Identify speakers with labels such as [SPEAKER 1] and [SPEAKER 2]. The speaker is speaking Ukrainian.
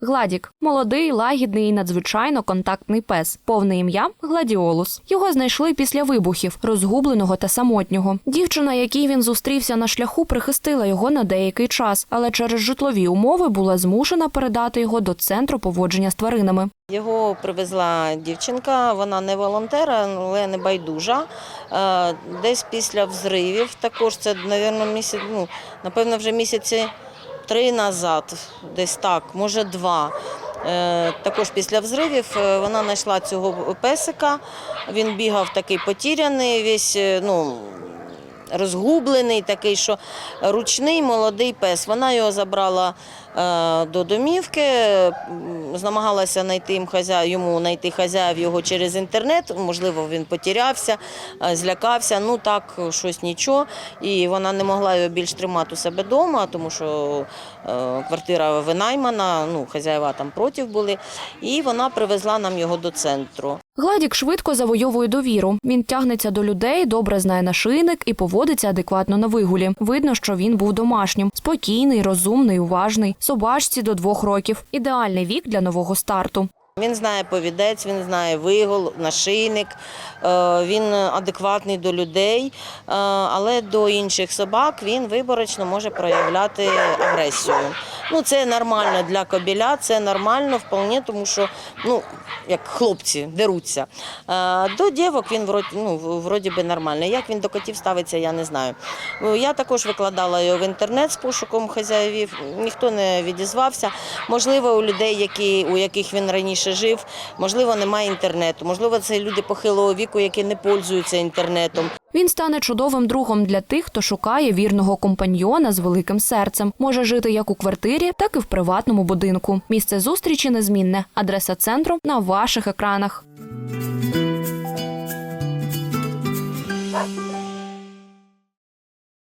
[SPEAKER 1] Гладік молодий, лагідний і надзвичайно контактний пес. Повне ім'я Гладіолус. Його знайшли після вибухів, розгубленого та самотнього. Дівчина, якій він зустрівся на шляху, прихистила його на деякий час, але через житлові умови була змушена передати його до центру поводження з тваринами.
[SPEAKER 2] Його привезла дівчинка, вона не волонтер, але не байдужа. Е, Десь після взривів, також це, напевно, місяць, ну, напевно, вже місяці три назад, десь так, може два. Е, Також після взривів е, вона знайшла цього песика. Він бігав такий потіряний, весь е, ну, розгублений, такий, що ручний молодий пес. Вона його забрала е, до домівки, намагалася знайти йому знайти хазяїв його через інтернет. Можливо, він потерявся, е, злякався. Ну так, щось нічого. І вона не могла його більш тримати у себе вдома, тому що е, квартира винаймана, ну, хазяїва там проти були. І вона привезла нам його до центру.
[SPEAKER 1] Гладік швидко завойовує довіру. Він тягнеться до людей, добре знає нашийник і поводиться адекватно на вигулі. Видно, що він був домашнім, спокійний, розумний, уважний. Собачці до двох років. Ідеальний вік для нового старту.
[SPEAKER 2] Він знає повідець, він знає вигул, нашийник, е, він адекватний до людей, е, але до інших собак він виборочно може проявляти агресію. Ну, це нормально для кобіля, це нормально вполне, тому що ну, як хлопці деруться. Е, До дівок він ну, вроді би нормальний. Як він до котів ставиться, я не знаю. Ну, Я також викладала його в інтернет з пошуком хазяїв, ніхто не відізвався. Можливо, у людей, які, у яких він раніше жив, можливо, немає інтернету. Можливо, це люди похилого віку, які не пользуються інтернетом.
[SPEAKER 1] Він стане чудовим другом для тих, хто шукає вірного компаньйона з великим серцем. Може жити як у квартирі, так і в приватному будинку. Місце зустрічі незмінне. Адреса центру на ваших екранах.